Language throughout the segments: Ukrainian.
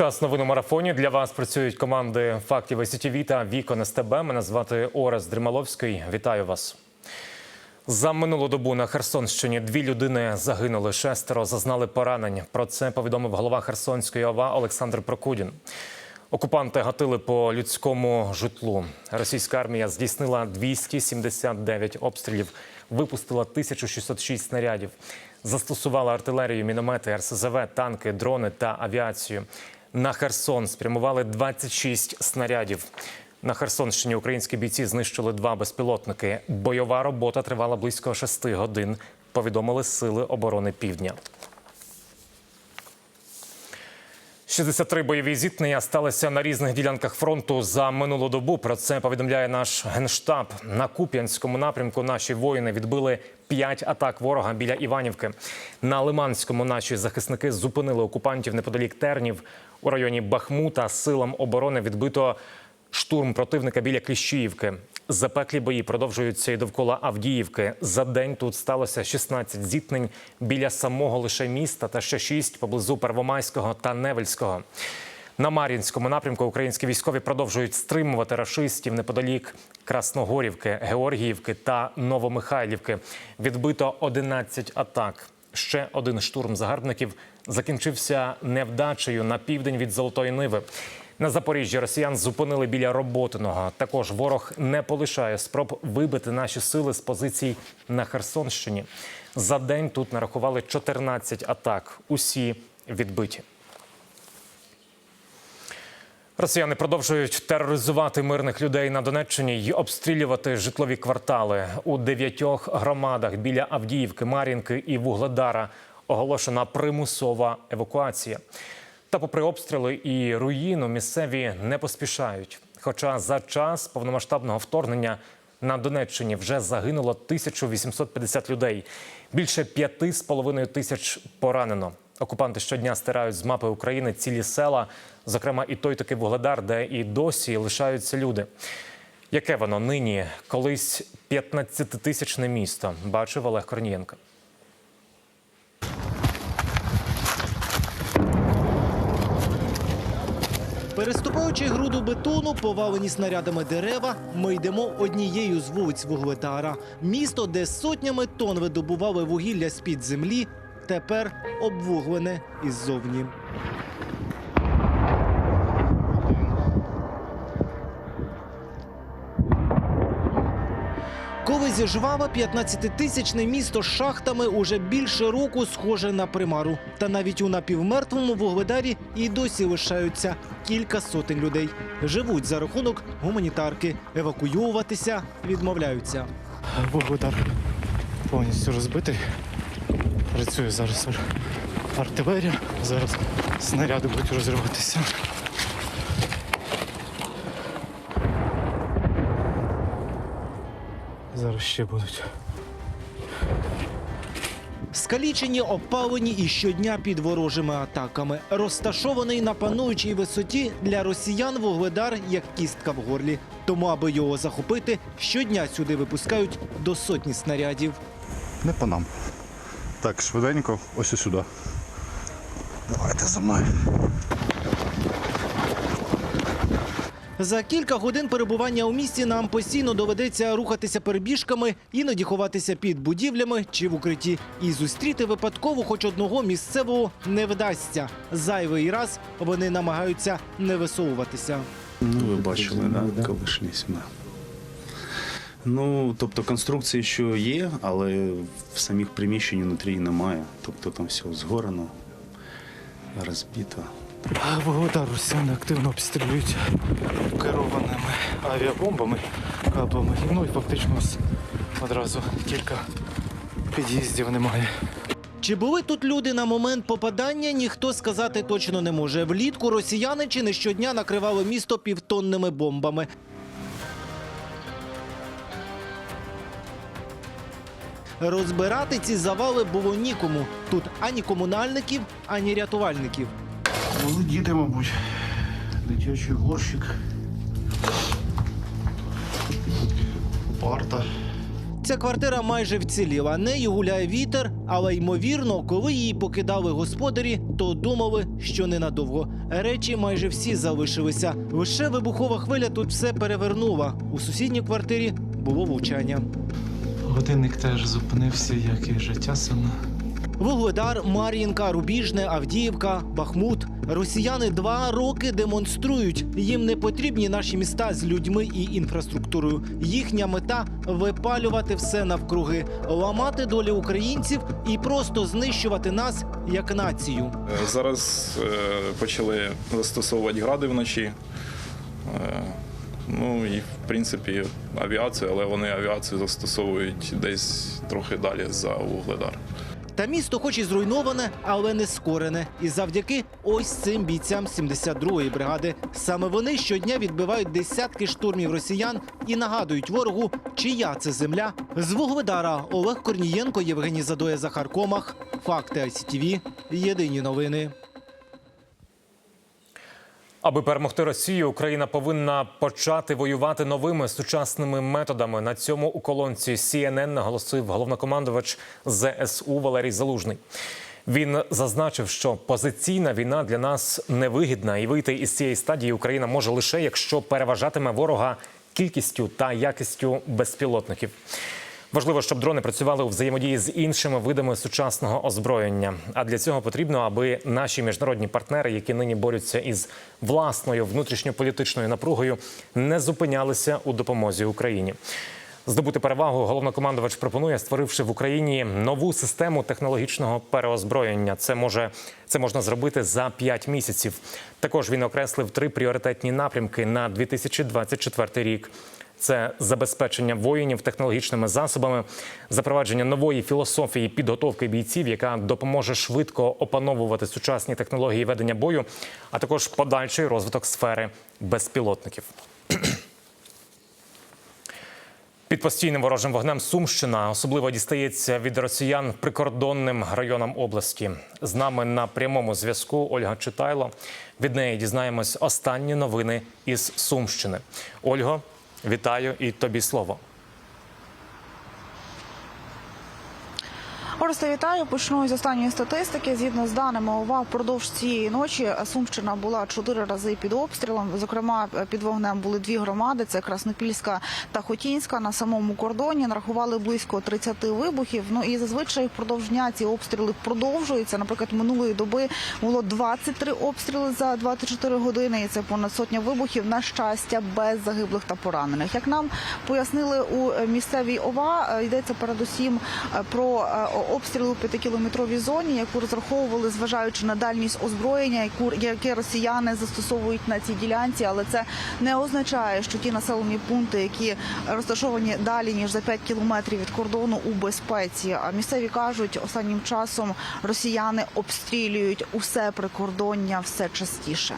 Час новин у марафоні. Для вас працюють команди фактів СІТВ та Вікон СТБ. Мене звати Орес Дрімаловський. Вітаю вас. За минулу добу на Херсонщині дві людини загинули, шестеро зазнали поранень. Про це повідомив голова Херсонської ОВА Олександр Прокудін. Окупанти гатили по людському житлу. Російська армія здійснила 279 обстрілів, випустила 1606 снарядів, застосувала артилерію, міномети, РСЗВ, танки, дрони та авіацію. На Херсон спрямували 26 снарядів. На Херсонщині українські бійці знищили два безпілотники. Бойова робота тривала близько шести годин. Повідомили сили оборони Півдня. 63 бойові зіткнення сталися на різних ділянках фронту за минулу добу. Про це повідомляє наш генштаб. На Куп'янському напрямку наші воїни відбили 5 атак ворога біля Іванівки. На Лиманському наші захисники зупинили окупантів неподалік Тернів. У районі Бахмута силам оборони відбито штурм противника біля Кліщіївки. Запеклі бої продовжуються і довкола Авдіївки. За день тут сталося 16 зіткнень біля самого лише міста та ще 6 поблизу Первомайського та Невельського. На Мар'їнському напрямку українські військові продовжують стримувати рашистів неподалік Красногорівки, Георгіївки та Новомихайлівки. Відбито 11 атак. Ще один штурм загарбників закінчився невдачею на південь від Золотої Ниви. На Запоріжжі росіян зупинили біля роботиного. Також ворог не полишає спроб вибити наші сили з позицій на Херсонщині. За день тут нарахували 14 атак. Усі відбиті. Росіяни продовжують тероризувати мирних людей на Донеччині й обстрілювати житлові квартали у дев'ятьох громадах біля Авдіївки, Мар'їнки і Вугледара. Оголошена примусова евакуація. Та, попри обстріли і руїну, місцеві не поспішають. Хоча за час повномасштабного вторгнення на Донеччині вже загинуло 1850 людей. Більше п'яти з половиною тисяч поранено. Окупанти щодня стирають з мапи України цілі села, зокрема і той такий Вугледар, де і досі лишаються люди. Яке воно нині? Колись 15-тисячне місто, бачив Олег Корнієнко. Переступаючи груду бетону, повалені снарядами дерева, ми йдемо однією з вулиць Вуглетара. Місто, де сотнями тонн видобували вугілля з-під землі, тепер обвуглене іззовні. Колись жваве 15-тисячне місто з шахтами уже більше року схоже на примару. Та навіть у напівмертвому вугледарі і досі лишаються кілька сотень людей. Живуть за рахунок гуманітарки. Евакуюватися відмовляються. Вугледар повністю розбитий. Працює зараз артилерія. Зараз снаряди будуть розриватися. Зараз ще будуть. Скалічені, опалені і щодня під ворожими атаками. Розташований на пануючій висоті для росіян вугледар як кістка в горлі. Тому, аби його захопити, щодня сюди випускають до сотні снарядів. Не по нам. Так, швиденько, ось і сюди. Давайте за мною. За кілька годин перебування у місті нам постійно доведеться рухатися перебіжками, іноді ховатися під будівлями чи в укритті. І зустріти випадково хоч одного місцевого не вдасться. Зайвий раз вони намагаються не висовуватися. Ну, ви бачили, да, колишні сюди. Ну, тобто конструкції, що є, але в самих приміщенні внутрі немає. Тобто там все згорено, розбито. Вугледар росіяни активно обстрілюють керованими авіабомбами, кабами. Ну і фактично одразу кілька під'їздів немає. Чи були тут люди на момент попадання, ніхто сказати точно не може. Влітку росіяни чи не щодня накривали місто півтонними бомбами. Розбирати ці завали було нікому. Тут ані комунальників, ані рятувальників. Були діти, мабуть. Дитячий горщик. Парта. Ця квартира майже вціліла. Нею гуляє вітер, але ймовірно, коли її покидали господарі, то думали, що ненадовго. Речі майже всі залишилися. Лише вибухова хвиля тут все перевернула. У сусідній квартирі було влучання. Годинник теж зупинився, як і життя саме. Вугледар, Мар'їнка, Рубіжне, Авдіївка, Бахмут. Росіяни два роки демонструють. Їм не потрібні наші міста з людьми і інфраструктурою. Їхня мета випалювати все навкруги, ламати долі українців і просто знищувати нас як націю. Е, Зараз е, почали застосовувати гради вночі. Е, Ну і в принципі авіацію, але вони авіацію застосовують десь трохи далі за Вугледар. Та місто, хоч і зруйноване, але не скорене. І завдяки ось цим бійцям 72-ї бригади. Саме вони щодня відбивають десятки штурмів росіян і нагадують ворогу, чия це земля. З Вугледара Олег Корнієнко, Євгеній Задоя, Захар Комах. Факти ICTV. Єдині новини. Аби перемогти Росію, Україна повинна почати воювати новими сучасними методами. На цьому у колонці CNN наголосив головнокомандувач ЗСУ Валерій Залужний. Він зазначив, що позиційна війна для нас невигідна, і вийти із цієї стадії Україна може лише якщо переважатиме ворога кількістю та якістю безпілотників. Важливо, щоб дрони працювали у взаємодії з іншими видами сучасного озброєння. А для цього потрібно, аби наші міжнародні партнери, які нині борються із власною внутрішньополітичною напругою, не зупинялися у допомозі Україні. Здобути перевагу головнокомандувач пропонує, створивши в Україні нову систему технологічного переозброєння. Це може це можна зробити за 5 місяців. Також він окреслив три пріоритетні напрямки на 2024 рік. Це забезпечення воїнів технологічними засобами, запровадження нової філософії підготовки бійців, яка допоможе швидко опановувати сучасні технології ведення бою, а також подальший розвиток сфери безпілотників. Під постійним ворожим вогнем Сумщина особливо дістається від росіян прикордонним районам області. З нами на прямому зв'язку Ольга Читайло. Від неї дізнаємось останні новини із Сумщини. Ольго, вітаю і тобі слово. Оресте, вітаю. Почну з останньої статистики. Згідно з даними ОВА, впродовж цієї ночі Сумщина була чотири рази під обстрілом. Зокрема, під вогнем були дві громади: це Краснопільська та Хотінська. На самому кордоні нарахували близько 30 вибухів. Ну і зазвичай впродовж дня ці обстріли продовжуються. Наприклад, минулої доби було 23 обстріли за 24 години. І це понад сотня вибухів. На щастя, без загиблих та поранених. Як нам пояснили у місцевій ОВА, йдеться передусім е, про е, обстріли у п'ятикілометровій зоні, яку розраховували, зважаючи на дальність озброєння, яку яке росіяни застосовують на цій ділянці, але це не означає, що ті населені пункти, які розташовані далі ніж за 5 кілометрів від кордону, у безпеці. А місцеві кажуть, останнім часом росіяни обстрілюють усе прикордоння все частіше.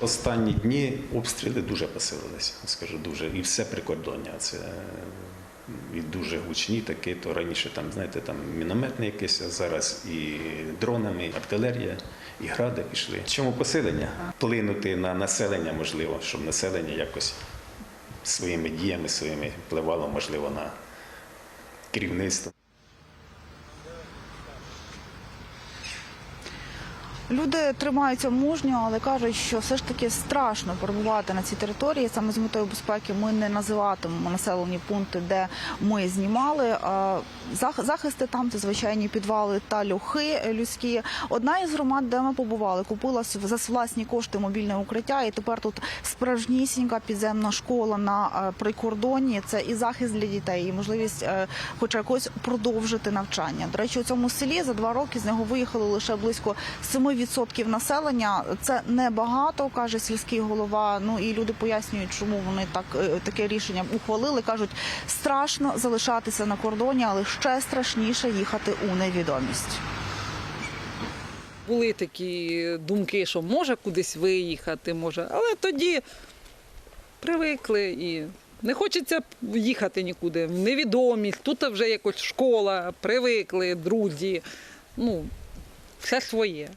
Останні дні обстріли дуже посилилися, скажу дуже. І все прикордоння. Це і дуже гучні такі, то раніше там, знаєте, там мінометне якесь, а зараз і дронами, і артилерія, і гради пішли. Чому посилення? Плинути на населення можливо, щоб населення якось своїми діями, своїми впливало, можливо, на керівництво. Люди тримаються мужньо, але кажуть, що все ж таки страшно перебувати на цій території. Саме з метою безпеки ми не називатимемо населені пункти, де ми знімали. Захисти там це звичайні підвали та льохи людські. Одна із громад, де ми побували, купила за власні кошти мобільне укриття, і тепер тут справжнісінька підземна школа на е, прикордонні. Це і захист для дітей, і можливість, е, хоч якось продовжити навчання. До речі, у цьому селі за два роки з нього виїхало лише близько 7% населення. Це небагато, каже сільський голова. Ну і люди пояснюють, чому вони так е, таке рішення ухвалили. кажуть, страшно залишатися на кордоні, але ще страшніше їхати у невідомість. Були такі думки, що може кудись виїхати, може, але тоді привикли і не хочеться їхати нікуди. Невідомість, тут вже якось школа, привикли, друзі. Ну, все своє.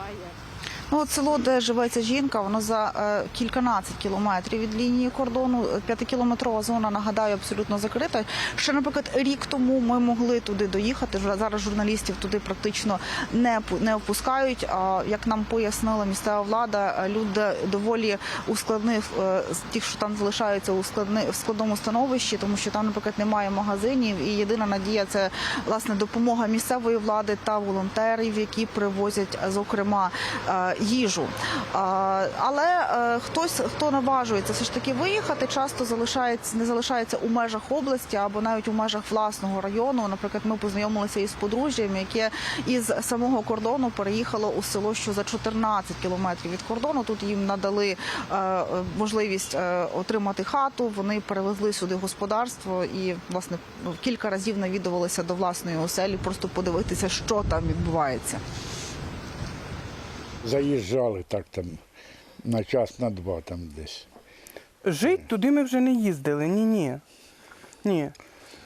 Hayır. Ну, село, де живе ця жінка, воно за е, кільканадцять кілометрів від лінії кордону. Е, П'ятикілометрова зона, нагадаю, абсолютно закрита. Ще, наприклад, рік тому ми могли туди доїхати. Зараз журналістів туди практично не, не опускають. А як нам пояснила місцева влада, е, люди доволі ускладних е, з тих, що там залишаються у складни, в складному становищі, тому що там, наприклад, немає магазинів. І єдина надія це власне допомога місцевої влади та волонтерів, які привозять, е, зокрема, е, їжу. Але е, хтось, хто наважується все ж таки виїхати, часто залишається не залишається у межах області або навіть у межах власного району. Наприклад, ми познайомилися із подружжям, яке із самого кордону переїхало у село, що за 14 кілометрів від кордону. Тут їм надали е, можливість е, отримати хату. Вони перевезли сюди господарство і власне ну, кілька разів навідувалися до власної оселі, просто подивитися, що там відбувається. Заїжджали так там на час, на два там десь. Жить туди ми вже не їздили. Ні, ні. Ні.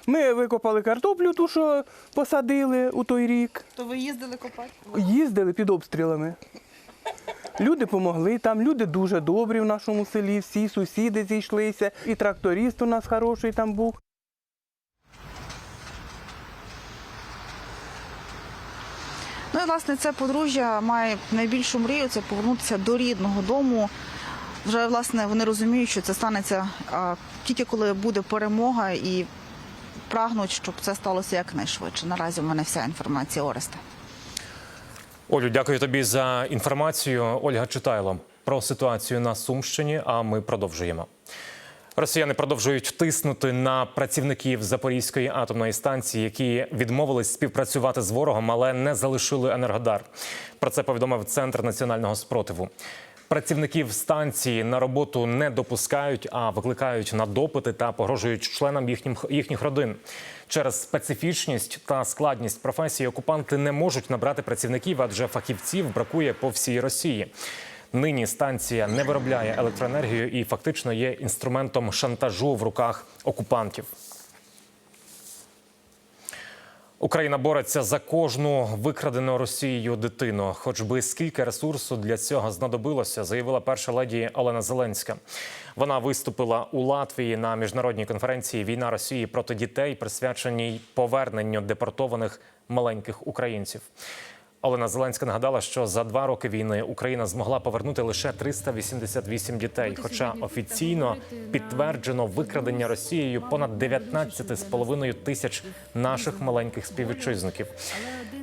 Ми викопали картоплю, ту, що посадили у той рік. То ви їздили копати? Їздили під обстрілами. Люди допомогли, там люди дуже добрі в нашому селі, всі сусіди зійшлися, і тракторист у нас хороший там був. Власне це подружжя має найбільшу мрію це повернутися до рідного дому. Вже власне вони розуміють, що це станеться тільки коли буде перемога, і прагнуть, щоб це сталося якнайшвидше. Наразі в мене вся інформація Ореста. Олю, дякую тобі за інформацію. Ольга Читайло про ситуацію на Сумщині. А ми продовжуємо. Росіяни продовжують тиснути на працівників Запорізької атомної станції, які відмовились співпрацювати з ворогом, але не залишили енергодар. Про це повідомив центр національного спротиву. Працівників станції на роботу не допускають, а викликають на допити та погрожують членам їхнім їхніх родин. Через специфічність та складність професії окупанти не можуть набрати працівників, адже фахівців бракує по всій Росії. Нині станція не виробляє електроенергію і фактично є інструментом шантажу в руках окупантів. Україна бореться за кожну викрадену Росією дитину. Хоч би скільки ресурсу для цього знадобилося, заявила перша леді Олена Зеленська. Вона виступила у Латвії на міжнародній конференції Війна Росії проти дітей, присвяченій поверненню депортованих маленьких українців. Олена Зеленська нагадала, що за два роки війни Україна змогла повернути лише 388 дітей. Хоча офіційно підтверджено викрадення Росією понад 19,5 тисяч наших маленьких співвітчизників.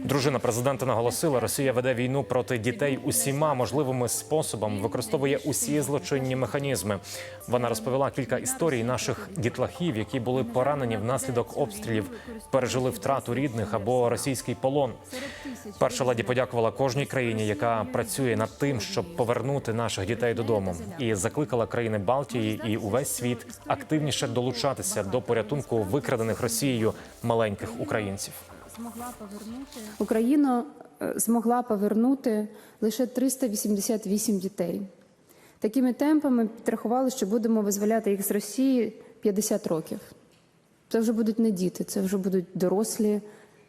Дружина президента наголосила, Росія веде війну проти дітей усіма можливими способами, використовує усі злочинні механізми. Вона розповіла кілька історій наших дітлахів, які були поранені внаслідок обстрілів, пережили втрату рідних або російський полон. Перша леді подякувала кожній країні, яка працює над тим, щоб повернути наших дітей додому, і закликала країни Балтії і увесь світ активніше долучатися до порятунку викрадених Росією маленьких українців. Україна е, змогла повернути лише 388 дітей. Такими темпами підрахували, що будемо визволяти їх з Росії 50 років. Це вже будуть не діти, це вже будуть дорослі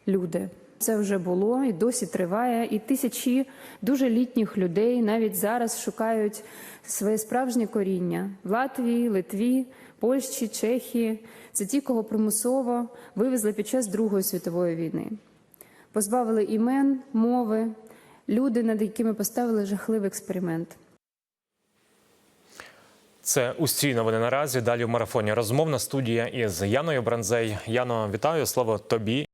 люди. Це вже було і досі триває. І тисячі дуже літніх людей навіть зараз шукають своє справжнє коріння в Латвії, Литві, Польщі, Чехії. Це ті, кого примусово вивезли під час Другої світової війни. Позбавили імен, мови, люди, над якими поставили жахливий експеримент. Це усі новини наразі. Далі в марафоні розмовна студія із Яною Бранзей. Яно, вітаю. Слово тобі.